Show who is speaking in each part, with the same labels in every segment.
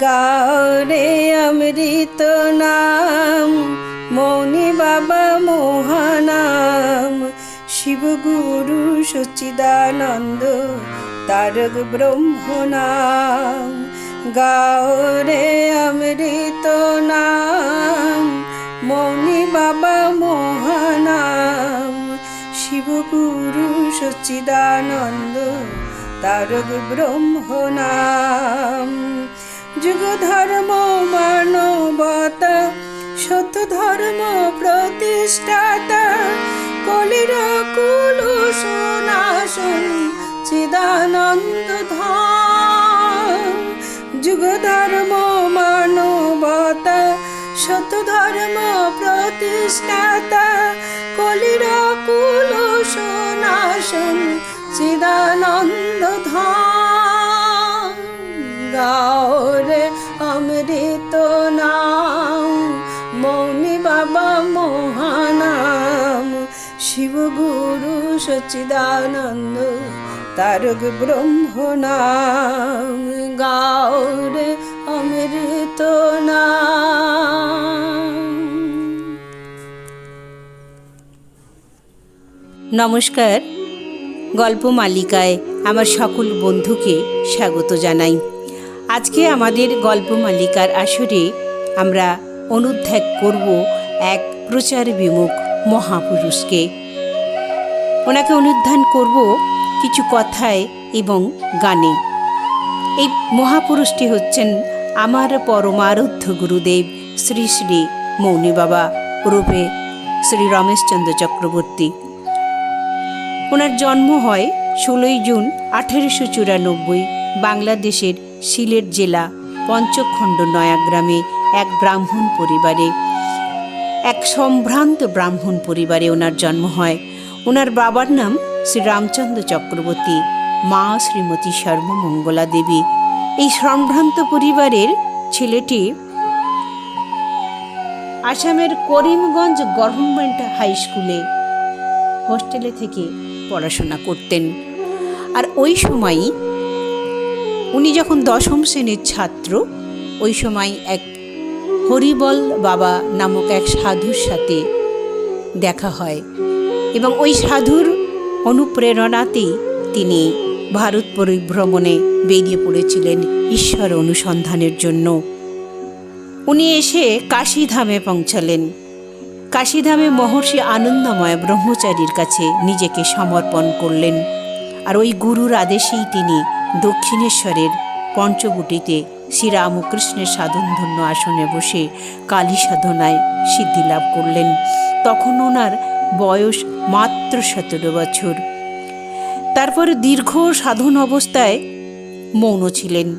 Speaker 1: গারে অমৃত নাম, মৌনি বাবা মহানাম। শিব গুরু সচিদানন্দ, তারক ব্রহ্ম নাম। অমৃত নাম, মৌনি বাবা মহানাম। শিব গুরু সচিদানন্দ, তারক ব্রহ্ম নাম। যুগ ধর্ম মানবতা সত ধর্ম প্রতিষ্ঠাতা, কলির কুল সোনাসন চিদানন্দ ধাম। যুগ ধর্ম মানবতা সত ধর্ম প্রতিষ্ঠাতা, কলির কুল সোনাসন চিদানন্দ ধাম। গাওরে অমৃত নাম। মৌনি বাবা মহানাম। শিব গুরু সচিদানন্দ, তারক ব্রহ্ম নাম। অমৃত নাম। নমস্কার, গল্প মালিকায় আমার সকল বন্ধুকে স্বাগত জানাই। আজকে আমাদের গল্প মালিকার আসরে আমরা অনুধ্যাগ করব এক প্রচার বিমুখ মহাপুরুষকে। ওনাকে অনুধ্যান করব কিছু কথায় এবং গানে। এই মহাপুরুষটি হচ্ছেন আমার পরমারুদ্ধ গুরুদেব শ্রী শ্রী মৌনী বাবা রূপে শ্রী রমেশচন্দ্র চক্রবর্তী। ওনার জন্ম হয় ষোলোই জুন আঠেরোশো চুরানব্বই, বাংলাদেশের সিলেট জেলা পঞ্চখণ্ড নয়াগ্রামে এক ব্রাহ্মণ পরিবারে। এক সম্ভ্রান্ত ব্রাহ্মণ পরিবারে ওনার জন্ম হয়। ওনার বাবার নাম শ্রী রামচন্দ্র চক্রবর্তী, মা শ্রীমতী সর্বমঙ্গলা দেবী। এই সম্ভ্রান্ত পরিবারের ছেলেটি আসামের করিমগঞ্জ গভর্নমেন্ট হাই স্কুলে হোস্টেলে থেকে পড়াশোনা করতেন। আর ওই সময়ই উনি যখন দশম শ্রেণির ছাত্র, ওই সময় এক হরিবল বাবা নামক এক সাধুর সাথে দেখা হয় এবং ওই সাধুর অনুপ্রেরণাতেই তিনি ভারত পরিভ্রমণে বেরিয়ে পড়েছিলেন ঈশ্বর অনুসন্ধানের জন্য। উনি এসে কাশীধামে পৌঁছালেন। কাশীধামে মহর্ষি আনন্দময় ব্রহ্মচারীর কাছে নিজেকে সমর্পণ করলেন। আর ওই গুরুর আদেশেই তিনি দক্ষিণেশ্বরের পঞ্চবটিতে শ্রীরামকৃষ্ণের সাধনধন্য আসনে বসে কালী সাধনায় সিদ্ধি লাভ করলেন। তখন ওনার বয়স মাত্র সতেরো বছর। তারপর দীর্ঘ সাধন অবস্থায় মৌন ছিলেন।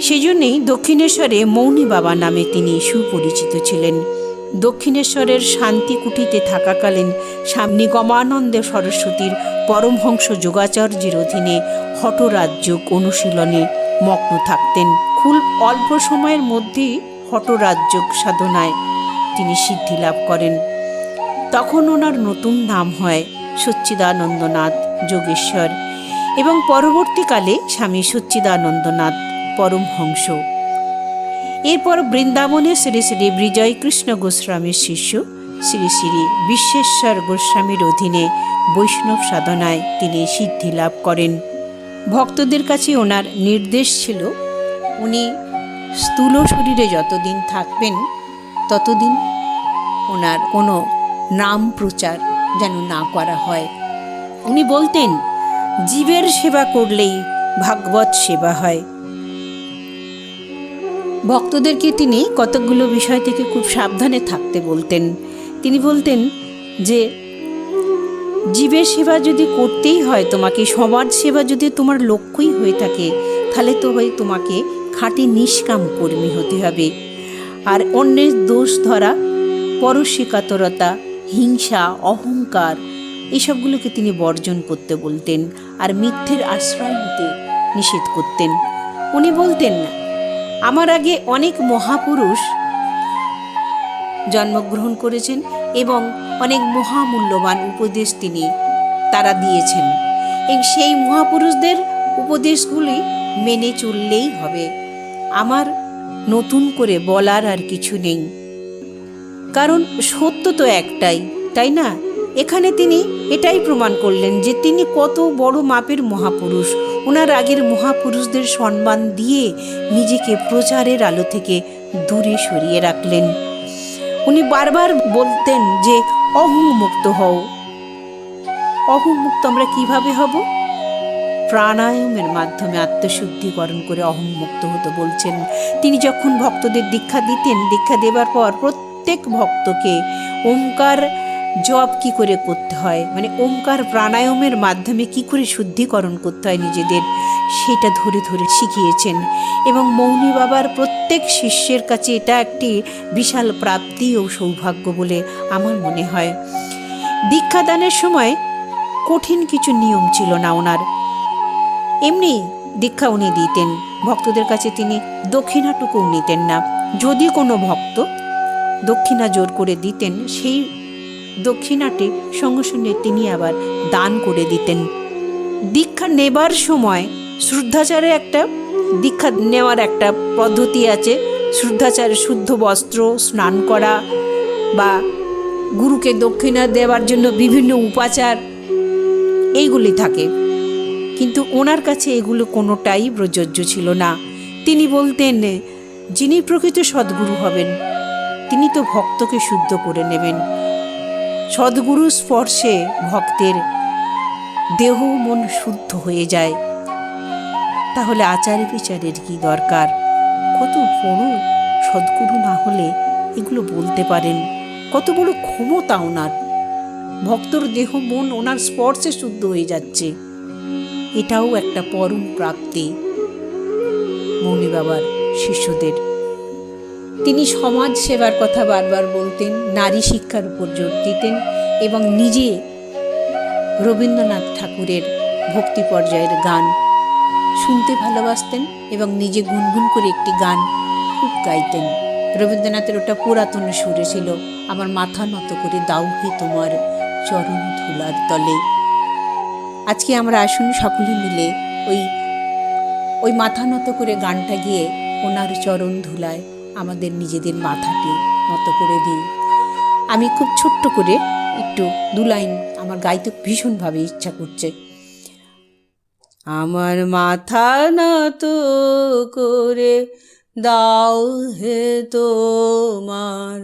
Speaker 1: সেজন্যই দক্ষিণেশ্বরে মৌনী বাবা নামে তিনি সুপরিচিত ছিলেন। দক্ষিণেশ্বরের শান্তিকুটিতে থাকাকালীন স্বামী গমানন্দ সরস্বতীর পরমহংস যোগাচার্যের অধীনে হঠরাজ্যক অনুশীলনে মগ্ন থাকতেন। খুব অল্প সময়ের মধ্যেই হঠরাজ্যক সাধনায় তিনি সিদ্ধি লাভ করেন। তখন ওনার নতুন নাম হয় সচ্চিদানন্দনাথ যোগেশ্বর এবং পরবর্তীকালে স্বামী সচ্চিদানন্দনাথ পরমহংস। এরপর বৃন্দাবনে শ্রী শ্রী বিজয় কৃষ্ণ গোস্বামীর শিষ্য শ্রী শ্রী বিশ্বেশ্বর গোস্বামীর অধীনে বৈষ্ণব সাধনায় তিনি সিদ্ধি লাভ করেন। ভক্তদের কাছে ওনার নির্দেশ ছিল, উনি স্থূল শরীরে যতদিন থাকবেন, ততদিন ওনার কোনো নাম প্রচার যেন না করা হয়। উনি বলতেন, জীবের সেবা করলেই ভাগবত সেবা হয়। ভক্তদেরকে তিনি কতকগুলো বিষয় থেকে খুব সাবধানে থাকতে বলতেন। তিনি বলতেন যে, জীবের সেবা যদি করতেই হয়, তোমাকে সমাজ সেবা যদি তোমার লক্ষ্যই হয়ে থাকে, তাহলে তো হয় তোমাকে খাঁটি নিষ্কাম কর্মী হতে হবে। আর অন্যের দোষ ধরা পরশিকাতরতা হিংসা, অহংকার, এসবগুলোকে তিনি বর্জন করতে বলতেন আর মিথ্যের আশ্রয় নিতে নিষেধ করতেন। উনি বলতেন না আমার আগে অনেক মহাপুরুষ জন্মগ্রহণ করেছেন এবং অনেক মহামূল্যবান উপদেশ তিনি, তারা দিয়েছেন। এবং সেই মহাপুরুষদের উপদেশগুলি মেনে চললেই হবে। আমার নতুন করে বলার আর কিছু নেই। কারণ সত্য তো একটাই, তাই না? এখানে তিনি এটাই প্রমাণ করলেন যে তিনি কত বড় মাপের মহাপুরুষ। ওনার আগের মহাপুরুষদের সম্মান দিয়ে নিজেকে প্রচারের আলো থেকে দূরে সরিয়ে রাখলেন। উনি বারবার বলতেন যে, অহংমুক্ত হও। অহংমুক্ত আমরা কীভাবে হব? প্রাণায়ামের মাধ্যমে আত্মশুদ্ধিকরণ করে অহংমুক্ত হতে বলছেন। তিনি যখন ভক্তদের দীক্ষা দিতেন, দীক্ষা দেবার পর প্রত্যেক ভক্তকে ওঙ্কার জপ কি করে করতে হয়? মানে ওঙ্কার প্রাণায়ামের মাধ্যমে কি করে শুদ্ধিকরণ করতে হয় নিজেদের? সেটা ধরে ধরে শিখিয়েছেন। এবং মৌনী বাবার প্রত্যেক শিষ্যের কাছে এটা একটি বিশাল প্রাপ্তি ও সৌভাগ্য বলে আমার মনে হয়। দীক্ষাদানের সময় কঠিন কিছু নিয়ম ছিল না ওনার। এমনি দীক্ষা উনি দিতেন। ভক্তদের কাছে তিনি দক্ষিণাটুকুও নিতেন না। যদি কোনো ভক্ত দক্ষিণা জোর করে দিতেন, সেই দক্ষিণাটি সঙ্গে সঙ্গে তিনি আবার দান করে দিতেন। দীক্ষা নেবার সময় শ্রদ্ধাচারে একটা, দীক্ষা নেওয়ার একটা পদ্ধতি আছে। শ্রদ্ধাচারে শুদ্ধ বস্ত্র, স্নান করা বা গুরুকে দক্ষিণা দেওয়ার জন্য বিভিন্ন উপাচার, এইগুলি থাকে। কিন্তু ওনার কাছে এগুলো কোনোটাই প্রযোজ্য ছিল না। তিনি বলতেন, যিনি প্রকৃত সদ্গুরু হবেন, তিনি তো ভক্তকে শুদ্ধ করে নেবেন। সদ্গুরু স্পর্শে ভক্তের দেহ মন শুদ্ধ হয়ে যায়। তাহলে আচার বিচারের কি দরকার? কত বড় সদ্গুরু না হলে এগুলো বলতে পারেন। কত বড় ক্ষমতা ওনার। ভক্তর দেহ, মন ওনার স্পর্শে শুদ্ধ হয়ে যাচ্ছে। এটাও একটা পরম প্রাপ্তি। মৌনি বাবার শিষ্যদের তিনি সমাজ সেবার কথা বারবার বলতেন, নারী শিক্ষার উপর জোর দিতেন এবং নিজে রবীন্দ্রনাথ ঠাকুরের ভক্তি পর্যায়ের গান শুনতে ভালোবাসতেন এবং নিজে গুনগুন করে একটি গান খুব গাইতেন। রবীন্দ্রনাথের ওটা পুরাতন সুরে ছিল, আমার মাথা নত করে দাও হে তোমার চরণ ধুলার তলে। আজকে আমরা আসুন সকলে মিলে ওই ওই মাথা নত করে গানটা গিয়ে ওনার চরণ ধুলায় আমাদের নিজেদের মাথাটি নত করে দিই। আমি খুব ছোট্ট করে একটু দু লাইন আমার গাইতে ভীষণভাবে ইচ্ছা করছে। আমার মাথা নত করে দাও হে তোমার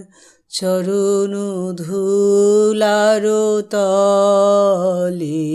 Speaker 1: চরণ ধুলার তলে।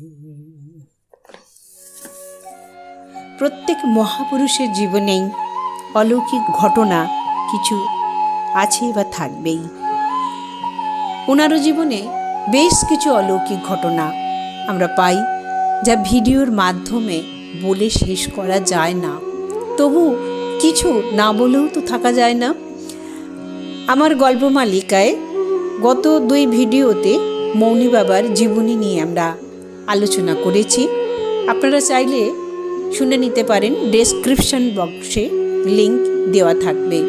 Speaker 1: প্রত্যেক মহাপুরুষের জীবনেই অলৌকিক ঘটনা কিছু আছে বা থাকবেই। ওনারও জীবনে বেশ কিছু অলৌকিক ঘটনা আমরা পাই, যা ভিডিওর মাধ্যমে বলে শেষ করা যায় না। তবু কিছু না বলেও তো থাকা যায় না। আমার গল্প মালিকায় গত দুই ভিডিওতে মৌনী বাবার জীবনী নিয়ে আমরা আলোচনা করেছি। আপনারা চাইলে শুনে নিতে পারেন ডেসক্রিপশন বক্সে লিংক দেওয়া থাকবে।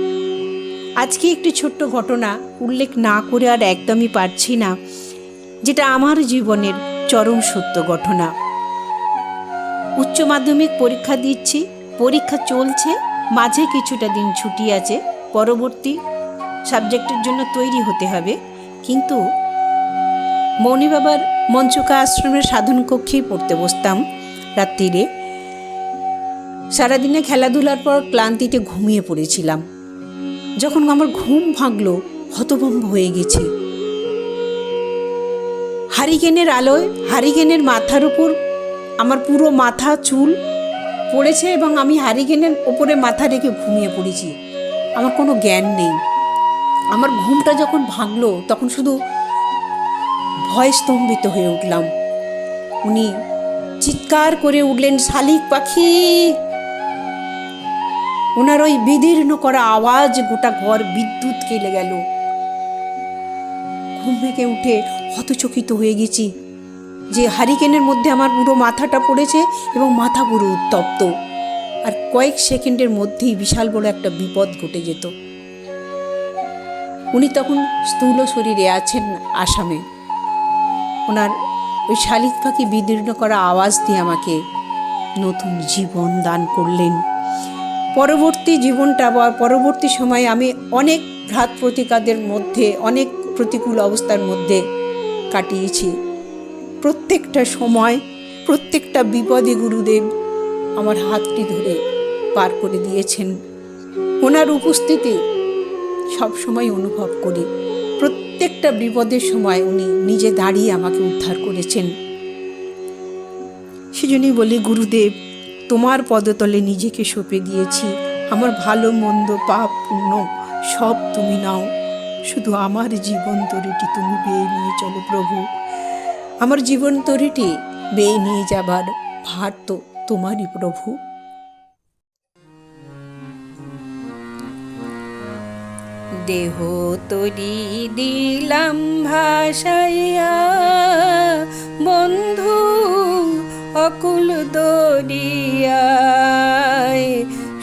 Speaker 1: আজকে একটি ছোট্ট ঘটনা উল্লেখ না করে আর একদমই পারছি না, যেটা আমার জীবনের চরম সত্য ঘটনা। উচ্চ মাধ্যমিক পরীক্ষা দিচ্ছি, পরীক্ষা চলছে, মাঝে কিছুটা দিন ছুটি আছে, পরবর্তী সাবজেক্টের জন্য তৈরি হতে হবে, কিন্তু মৌনী বাবার মঞ্চকা আশ্রমের সাধন কক্ষেই পড়তে বসতাম রাত্রিরে। সারাদিনে খেলাধুলার পর ক্লান্তিতে ঘুমিয়ে পড়েছিলাম। যখন আমার ঘুম ভাঙলো, হতভম্ব হয়ে গেছি। হারিকেনের আলোয়, হারিকেনের মাথার উপর আমার পুরো মাথা, চুল পড়েছে এবং আমি হারিকেনের ওপরে মাথা রেখে ঘুমিয়ে পড়েছি। আমার কোনো জ্ঞান নেই। আমার ঘুমটা যখন ভাঙলো, তখন শুধু ভয় স্তম্ভিত হয়ে উঠলাম। উনি চিৎকার করে উঠলেন, শালিক পাখি! ওনার ওই বিদীর্ণ করা আওয়াজ গোটা ঘর বিদ্যুৎ কেলে গেল। ঘুম থেকে উঠে হতচকিত হয়ে গেছি যে হারিকেনের মধ্যে আমার পুরো মাথাটা পড়েছে এবং মাথা পুরো উত্তপ্ত। আর কয়েক সেকেন্ডের মধ্যেই বিশাল বড় একটা বিপদ ঘটে যেত। উনি তখন স্থূল শরীরে আছেন আসামে। ওনার ওই শালিক পাখি বিদীর্ণ করা আওয়াজ দিয়ে আমাকে নতুন জীবন দান করলেন। পরবর্তী জীবনটা বা পরবর্তী সময়ে আমি অনেক ঘাত প্রতিকাদের মধ্যে, অনেক প্রতিকূল অবস্থার মধ্যে কাটিয়েছি। প্রত্যেকটা সময়, প্রত্যেকটা বিপদে গুরুদেব আমার হাতটি ধরে পার করে দিয়েছেন। ওনার উপস্থিতি সবসময় অনুভব করি। প্রত্যেকটা বিপদের সময় উনি নিজে দাঁড়িয়ে আমাকে উদ্ধার করেছেন। সেজন্যই বলি, গুরুদেব তোমার পদতলে নিজেকে সঁপে দিয়েছি। আমার ভালো, মন্দ, পাপ, পুণ্য সব তুমি নাও। শুধু আমার জীবন তরিটি তুমি বেয়ে নিয়ে চলো প্রভু। আমার জীবন তরিটি বেয়ে নিয়ে যাবার ভার তো তোমারই প্রভু। দেহ তরি দিলাম ভাসাইয়া বন্ধু অকুল দরিয়ায়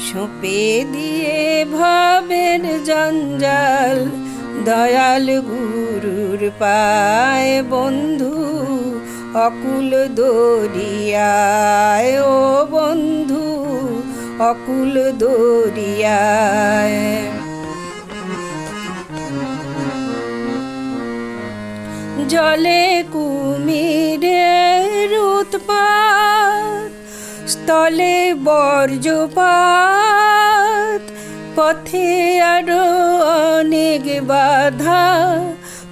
Speaker 1: সঁপে দিয়ে ভাবের জঞ্জাল, দয়াল গুরুর পায় বন্ধু, অকুল দরিয়ায় ও বন্ধু, অকুল দরিয়ায়। জলে কুমিরের উৎপাত স্থলে বর্জ্যপাত পথে আরও অনেক বাধা,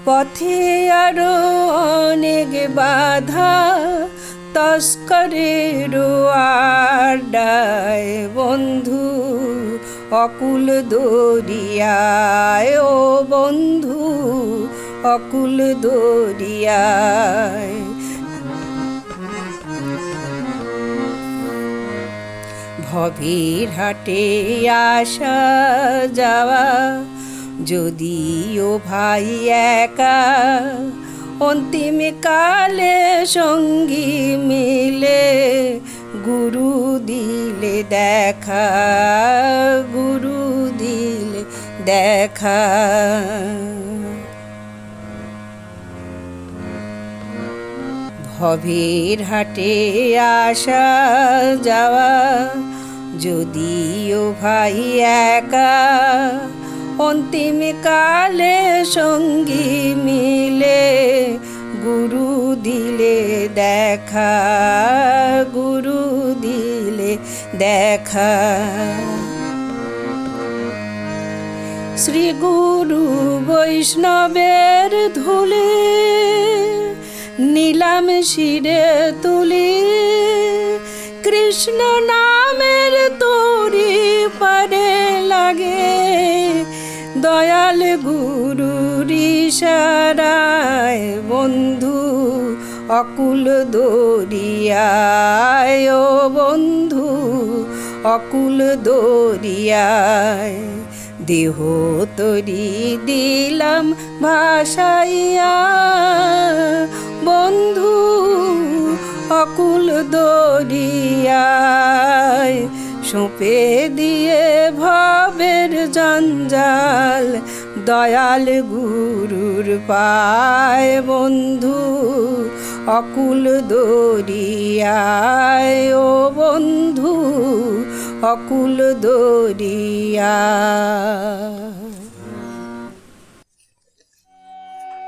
Speaker 1: পথে আরও অনেক বাধা, তস্করের আড্ডায় বন্ধু, অকুল দরিয়ায় ও বন্ধু, অকুল দরিয়ায় ভবের হাটে আসা যাওয়া, যদিও ভাই একা, অন্তিম কালে সঙ্গী মিলে গুরু দিলে দেখা, গুরু দিলে দেখা। ভবের হাটে আসা যাওয়া যদিও ভাই একা অন্তিম কালে সঙ্গী মিলে গুরু দিলে দেখা, গুরু দিলে দেখা। শ্রী গুরু বৈষ্ণবের ধুলে নীলাম শিরে তুলি, কৃষ্ণ নামের তোরি পারে লাগে। দয়াল গুরুর ইশারায় বন্ধু, অকুল দরিয়ায় ও বন্ধু, অকুল দরিয়ায় দেহ তরি দিলাম বন্ধু অকুল দরিয়ায় সঁপে দিয়ে ভাবের জঞ্জাল, দয়াল গুরুর পায় বন্ধু, অকুল দরিয়ায়, ও বন্ধু, অকুল দরিয়া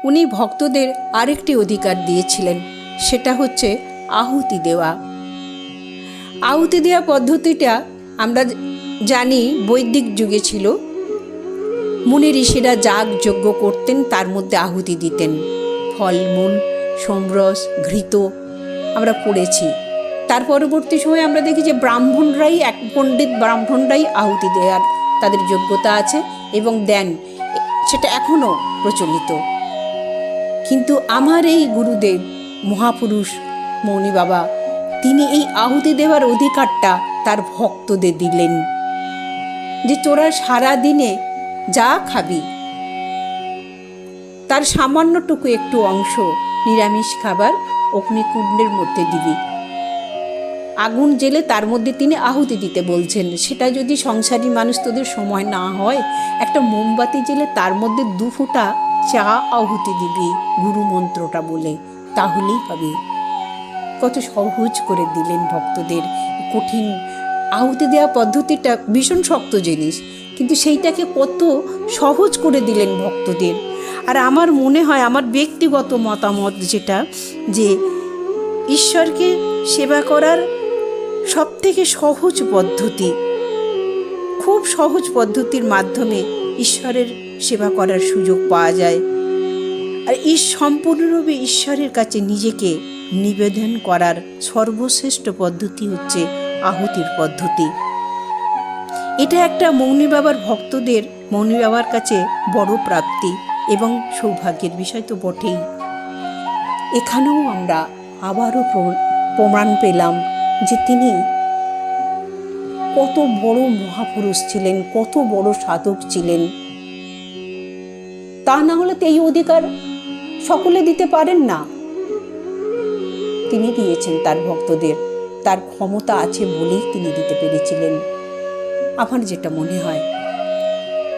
Speaker 1: উনি ভক্তদের আরেকটি অধিকার দিয়েছিলেন, সেটা হচ্ছে আহুতি দেওয়া। আহুতি দেওয়া পদ্ধতিটা আমরা জানি বৈদিক যুগে ছিল। মুনি ঋষিরা যাগ যজ্ঞ করতেন, তার মধ্যে আহুতি দিতেন। ফলমূল, সোমরস, ঘৃত আমরা পড়েছি। তার পরবর্তী সময়ে আমরা দেখি যে ব্রাহ্মণরাই এক পণ্ডিত, ব্রাহ্মণরাই আহুতি দেওয়ার তাদের যোগ্যতা আছে এবং দেন। সেটা এখনও প্রচলিত। কিন্তু আমার এই গুরুদেব, মহাপুরুষ মৌনী বাবা, তিনি এই আহুতি দেওয়ার অধিকারটা তার ভক্তদের দিলেন যে তোরা সারা দিনে যা খাবি। তার সামান্যটুকু একটু অংশ নিরামিষ খাবার অগ্নিকুণ্ডের মধ্যে দিবি। আগুন জেলে তার মধ্যে তিনি আহুতি দিতে বলছেন। সেটা যদি সংসারী মানুষ তোদের সময় না হয়, একটা মোমবাতি জেলে তার মধ্যে দু ফোঁটা চা আহুতি দিবি গুরু মন্ত্রটা বলে। তাহলেই পাবি কত সহজ করে দিলেন ভক্তদের। কঠিন আহুতি দেওয়া পদ্ধতিটা ভীষণ শক্ত জিনিস, কিন্তু সেইটাকে কত সহজ করে দিলেন ভক্তদের। আর আমার মনে হয়, আমার ব্যক্তিগত মতামত যেটা, যে ঈশ্বরকে সেবা করার সব থেকে সহজ পদ্ধতি, খুব সহজ পদ্ধতির মাধ্যমে ঈশ্বরের সেবা করার সুযোগ পাওয়া যায়। আর এই সম্পূর্ণরূপে ঈশ্বরের কাছে নিজেকে নিবেদন করার সর্বশ্রেষ্ঠ পদ্ধতি হচ্ছে আহুতির পদ্ধতি। এটা একটা মৌনী বাবার ভক্তদের, মৌনী বাবার কাছে বড় প্রাপ্তি এবং সৌভাগ্যের বিষয় তো বটেই। এখানেও আমরা আবারও প্রমাণ পেলাম যে তিনি কত বড় মহাপুরুষ ছিলেন, কত বড় সাধক ছিলেন। তা না হলে তো এই অধিকার সকলে দিতে পারেন না। তিনি দিয়েছেন তার ভক্তদের। তার ক্ষমতা আছে বলেই তিনি দিতে পেরেছিলেন। আমার যেটা মনে হয়,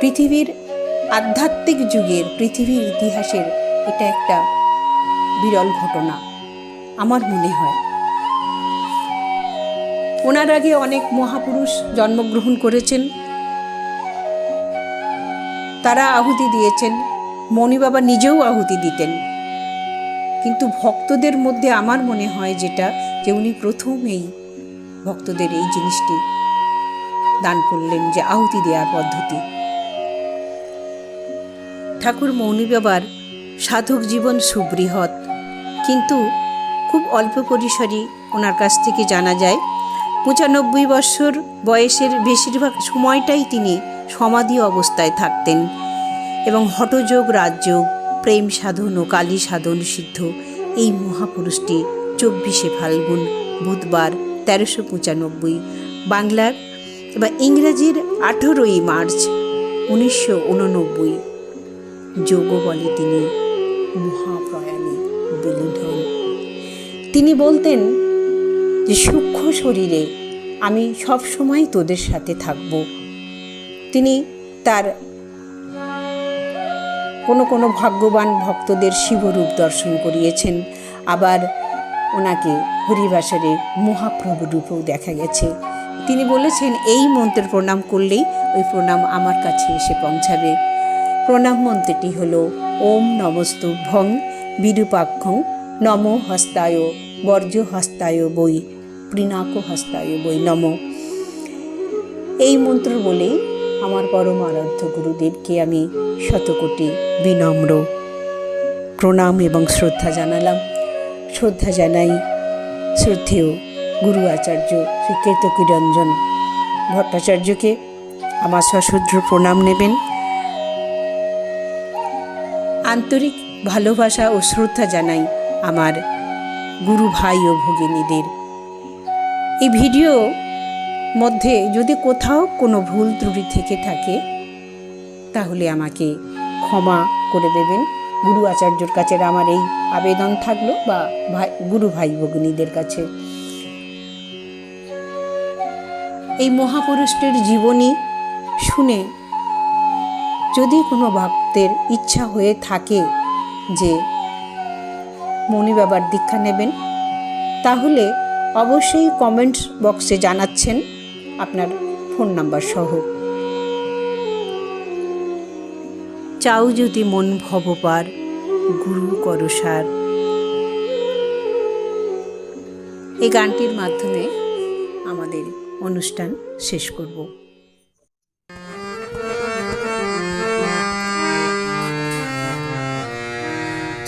Speaker 1: পৃথিবীর আধ্যাত্মিক যুগের, পৃথিবীর ইতিহাসের এটা একটা বিরল ঘটনা, আমার মনে হয়। ওনার আগে অনেক মহাপুরুষ জন্মগ্রহণ করেছেন। তারা আহুতি দিয়েছেন। মণি বাবা নিজেও আহুতি দিতেন। কিন্তু ভক্তদের মধ্যে আমার মনে হয় যেটা, যে উনি প্রথমেই ভক্তদের এই জিনিসটি দান করলেন যে আহুতি দেওয়ার পদ্ধতি। ঠাকুর মৌনী বাবার সাধক জীবন সুবৃহৎ, কিন্তু খুব অল্প পরিসরই ওনার কাছ থেকে জানা যায়, পঁচানব্বই বছর বয়সের বেশিরভাগ সময়টাই তিনি সমাধি অবস্থায় থাকতেন। এবং হঠযোগ রাজযোগ, প্রেম সাধন ও কালী সাধন সিদ্ধ এই মহাপুরুষটি চব্বিশে ফাল্গুন বুধবার তেরোশো পঁচানব্বই বাংলার বা ইংরেজির আঠেরোই মার্চ উনিশশো উননব্বই। যোগ বলে তিনি মহাপ্রয়াণে বিলীন হন তিনি বলতেন যে, সূক্ষ্ম শরীরে আমি সব সময় তোদের সাথে থাকব। তিনি তার কোনো কোনো ভাগ্যবান ভক্তদের শিবরূপ দর্শন করিয়েছেন। আবার ওনাকে হরিবাসরে মহাপ্রভু রূপেও দেখা গেছে। তিনি বলেছেন, এই মন্ত্রের প্রণাম করলেই ওই প্রণাম আমার কাছে এসে পৌঁছাবে। প্রণাম মন্ত্রটি হল, ওম নমস্তুভ্যং বিরূপাক্ষং নম হস্তায় বর্জ্য হস্তায় বই পিনাক হস্তায় বই নম। এই মন্ত্র বলেই আমার পরম আরাধ্য গুরুদেবকে আমি শতকোটি বিনম্র প্রণাম এবং শ্রদ্ধা জানালাম। শ্রদ্ধা জানাই শ্রদ্ধেয় গুরু আচার্য শ্রী কেতকীরঞ্জন ভট্টাচার্যকে। আমার সশ্রদ্ধ প্রণাম নেবেন। আন্তরিক ভালোবাসা ও শ্রদ্ধা জানাই আমার গুরু ভাই ও ভগিনীদের। এই ভিডিও মধ্যে যদি কোথাও কোনো ভুল ত্রুটি থেকে থাকে, তাহলে আমাকে ক্ষমা করে দেবেন। গুরু আচার্যর কাছে আমার এই আবেদন থাকল বা ভাই, গুরু ভাই ভগিনীদের কাছে। এই মহাপুরুষটির জীবনী শুনে যদি কোনো ভক্তের ইচ্ছা হয়ে থাকে যে মণি বাবার দীক্ষা নেবেন, তাহলে অবশ্যই কমেন্ট বক্সে জানাচ্ছেন। আপনার ফোন নাম্বার সহ। চাও যদি মন ভবপার গুরু করসার এই গানটির মাধ্যমে আমাদের অনুষ্ঠান শেষ করব।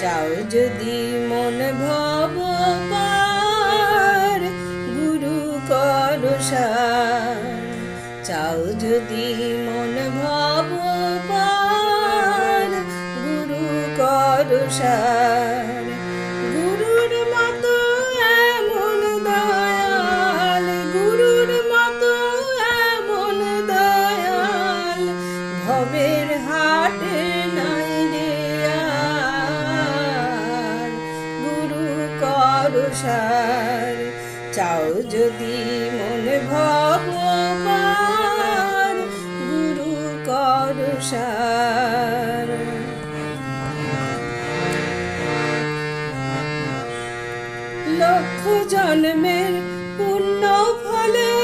Speaker 1: চাও যদি মন ভব চাও যদি লক্ষ জন্মের পুণ্য ফলে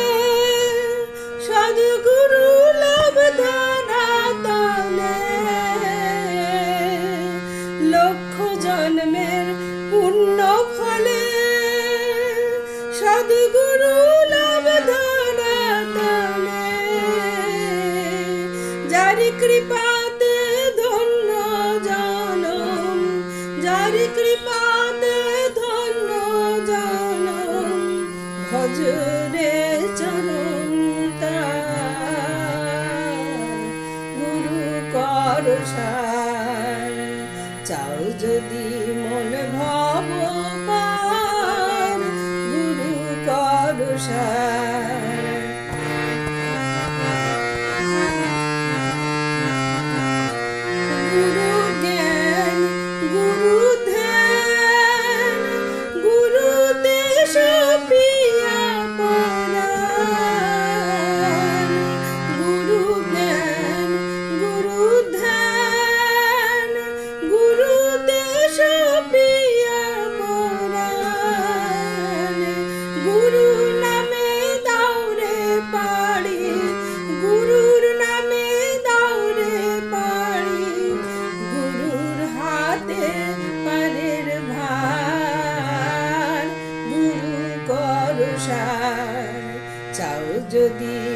Speaker 1: যদি